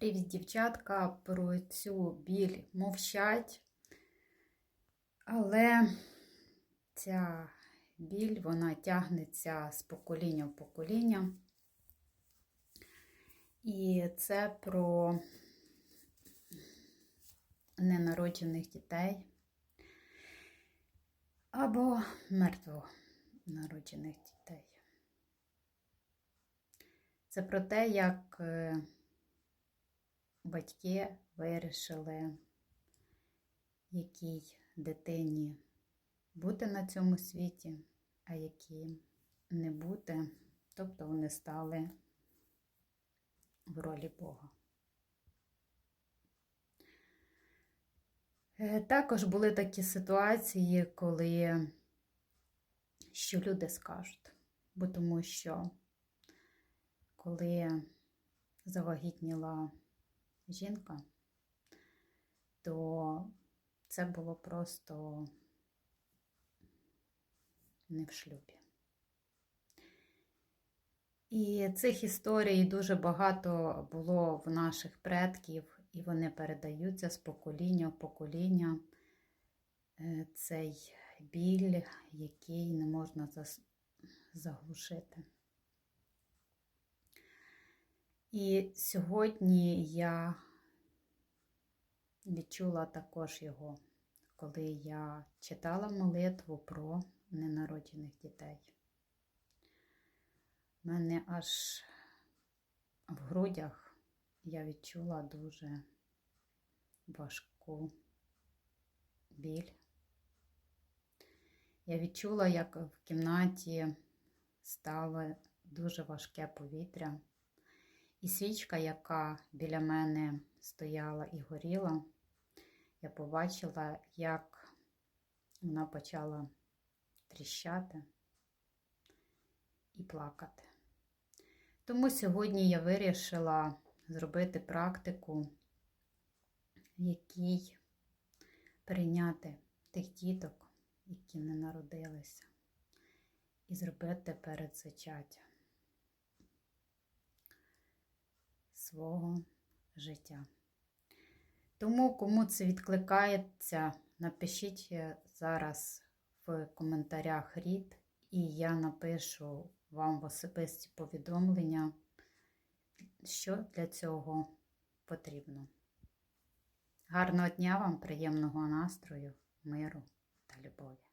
Привіт, дівчатка, про цю біль мовчать, але ця біль вона тягнеться з покоління в покоління. І це про ненароджених дітей або мертвонароджених дітей. Це про те, як е, батьки вирішили, якій дитині бути на цьому світі, а якій не бути. Тобто вони стали в ролі Бога. Е, Також були такі ситуації, коли що люди скажуть, бо тому що коли завагітніла жінка, то це було просто не в шлюбі. І цих історій дуже багато було в наших предків, і вони передаються з покоління в покоління. Е, Цей біль, який не можна заглушити. І сьогодні я відчула також його, коли я читала молитву про ненароджених дітей. У мене аж в грудях я відчула дуже важку біль. Я відчула, як в кімнаті стало дуже важке повітря. І свічка, яка біля мене стояла і горіла, я побачила, як вона почала тріщати і плакати. Тому сьогодні я вирішила зробити практику, в якій прийняти тих діток, які не народилися, і зробити перед свого життя. Тому, кому це відкликається, напишіть е, зараз в коментарях рід, і я напишу вам в особисті повідомлення, що для цього потрібно. Гарного дня вам, приємного настрою, миру та любові!